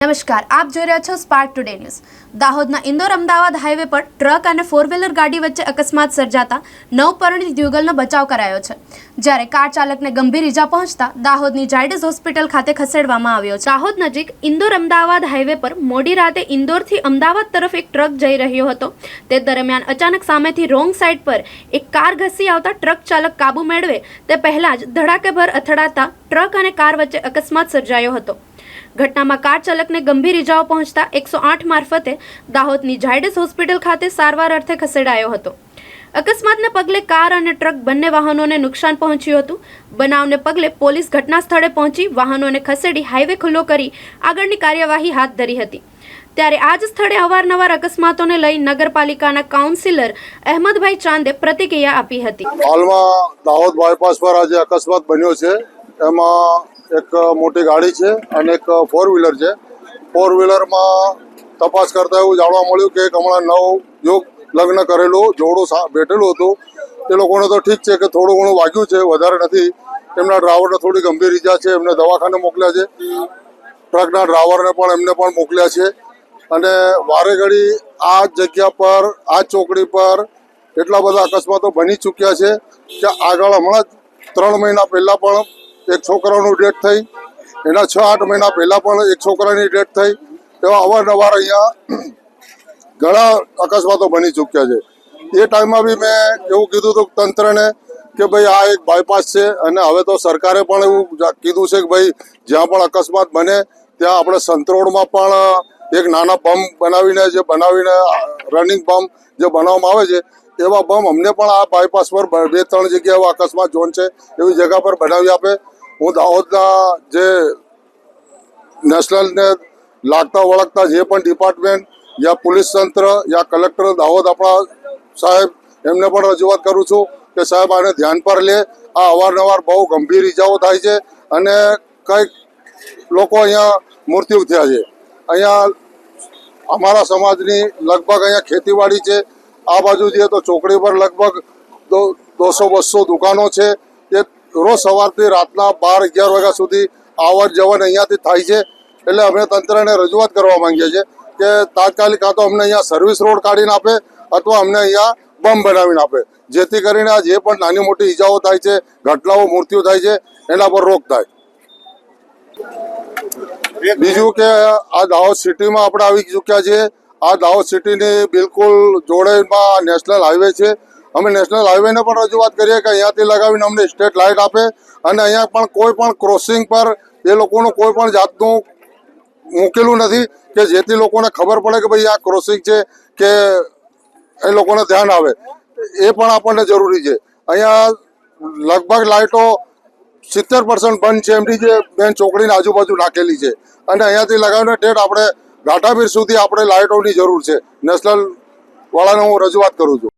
નમસ્કાર, આપ જોઈ રહ્યા છો સ્પાર્ક ટુડે ન્યૂઝ દાહોદના ઇન્દોર અમદાવાદ હાઈવે પર ટ્રક અને ફોર વ્હીલર ગાડી વચ્ચે અકસ્માત સર્જાતા નવ પરિણીત યુગલનો બચાવ કરાયો છે. જ્યારે કાર ચાલકને ગંભીર ઈજા પહોંચતા દાહોદની જાયડસ હોસ્પિટલ ખાતે ખસેડવામાં આવ્યો છે. દાહોદ નજીક ઇન્દોર અમદાવાદ હાઈવે પર મોડી રાતે ઇન્દોરથી અમદાવાદ તરફ એક ટ્રક જઈ રહ્યો હતો. તે દરમિયાન અચાનક સામેથી રોંગ સાઇડ પર એક કાર ઘસી આવતા ટ્રક ચાલક કાબુ મેળવે તે પહેલાં જ ધડાકેભર અથડાતા ટ્રક અને કાર વચ્ચે અકસ્માત સર્જાયો હતો. ઘટનામાં કાર ચાલકને ગંભીર ઇજાઓ પહોંચતા એકસો આઠ મારફતે દાહોદની ઝાયડસ હોસ્પિટલ ખાતે સારવાર અર્થે ખસેડાયો હતો. અકસ્માતને પગલે કાર અને ટ્રક બંને વાહનોને નુકસાન પહોંચ્યું હતું. બનાવને પગલે પોલીસ ઘટના સ્થળે પહોંચી વાહનોને ખસેડી હાઈવે ખુલ્લો કરી આગળની કાર્યવાહી હાથ ધરી હતી. ત્યારે આ જ સ્થળે અવારનવાર અકસ્માતોને લઈ નગરપાલિકાના કાઉન્સિલર અહેમદભાઈ ચાંદે પ્રતિક્રિયા આપી હતી. હાલમાં દાહોદ બાયપાસ પર આજે અકસ્માત બન્યો છે. એમાં એક મોટી ગાડી છે અને એક ફોર વ્હીલર છે. ફોર વ્હીલરમાં તપાસ કરતા એવું જાણવા મળ્યું કે હમણાં નવ યોગ લગ્ન કરેલું, જોડું બેઠેલું હતું. એ લોકોને તો ઠીક છે કે થોડું ઘણું વાગ્યું છે, વધારે નથી. એમના ડ્રાઈવરને થોડી ગંભીર ઈજા છે, એમને દવાખાને મોકલ્યા છે. ટ્રકના ડ્રાઈવરને પણ એમને પણ મોકલ્યા છે. અને વારે ઘડી આ જગ્યા પર, આ ચોકડી પર એટલા બધા અકસ્માતો બની ચૂક્યા છે કે આગળ હમણાં ત્રણ મહિના પહેલાં પણ એક છોકરાનું ડેથ થઈ. એના છ આઠ મહિના પહેલાં પણ એક છોકરાની ડેથ થઈ. એવા અવારનવાર અહીંયા ઘણા અકસ્માતો બની ચૂક્યા છે. એ ટાઈમમાં બી મેં એવું કીધું હતું તંત્રને કે ભાઈ આ એક બાયપાસ છે અને હવે તો સરકારે પણ એવું કીધું છે કે ભાઈ જ્યાં પણ અકસ્માત બને, ત્યાં આપણે સંતરોડમાં પણ એક નાના બમ્પ બનાવીને જે બનાવીને રનિંગ બમ્પ જે બનાવવામાં આવે છે, એવા બમ્પ અમને પણ આ બાયપાસ પર બે ત્રણ જગ્યાએ અકસ્માત ઝોન છે, એવી જગ્યા પર બનાવી આપે. હું દાહોદના જે નેશનલને લાગતા વળગતા જે પણ ડિપાર્ટમેન્ટ યા પોલીસ તંત્ર યા કલેક્ટર દાહોદ આપણા સાહેબ, એમને પણ રજૂઆત કરું છું કે સાહેબ આને ધ્યાન પર લે. આ અવારનવાર બહુ ગંભીર ઈજાઓ થાય છે અને કંઈક લોકો અહીંયા મૃત્યુ થયા છે. અહીંયા અમારા સમાજની લગભગ અહીંયા ખેતીવાડી છે. આ બાજુ જઈએ તો ચોકડી પર લગભગ દોસો બસો દુકાનો છે. રોજ સવારથી રાતના બાર, અગિયાર વાગ્યા સુધી આવન જવન અહીંયાથી થાય છે. એટલે અમે તંત્રને રજૂઆત કરવા માંગીએ છીએ કે તાત્કાલિક કાં તો અમને અહીંયા સર્વિસ રોડ કાઢીને આપે અથવા અમને અહીંયા બમ બનાવીને આપે. જેથી કરીને આ જે પણ નાની મોટી ઈજાઓ થાય છે, ઘટનાઓ, મૃત્યુ થાય છે, એના પર રોક થાય. બીજું કે આ દાહોદ સિટીમાં આપણે આવી ચૂક્યા છીએ. આ દાહોદ સિટીની બિલકુલ જોડેમાં નેશનલ હાઈવે છે. અમે નેશનલ હાઈવેને પણ રજૂઆત કરીએ કે અહીંયાથી લગાવીને અમને સ્ટેટ લાઇટ આપે અને અહીંયા પણ કોઈ પણ ક્રોસિંગ પર એ લોકોનું કોઈ પણ જાતનું મૂકેલું નથી કે જેથી લોકોને ખબર પડે કે ભાઈ આ ક્રોસિંગ છે કે એ લોકોને ધ્યાન આવે. એ પણ આપણને જરૂરી છે. અહીંયા લગભગ લાઇટો સિત્તેર પર્સન્ટ બંધ છે. એમની જે મેન ચોકડીની આજુબાજુ નાખેલી છે. અને અહીંયાથી લગાવીને ઠેઠ આપણે ઘાટાબીર સુધી આપણે લાઇટોની જરૂર છે. નેશનલ વાળાને હું રજૂઆત કરું છું.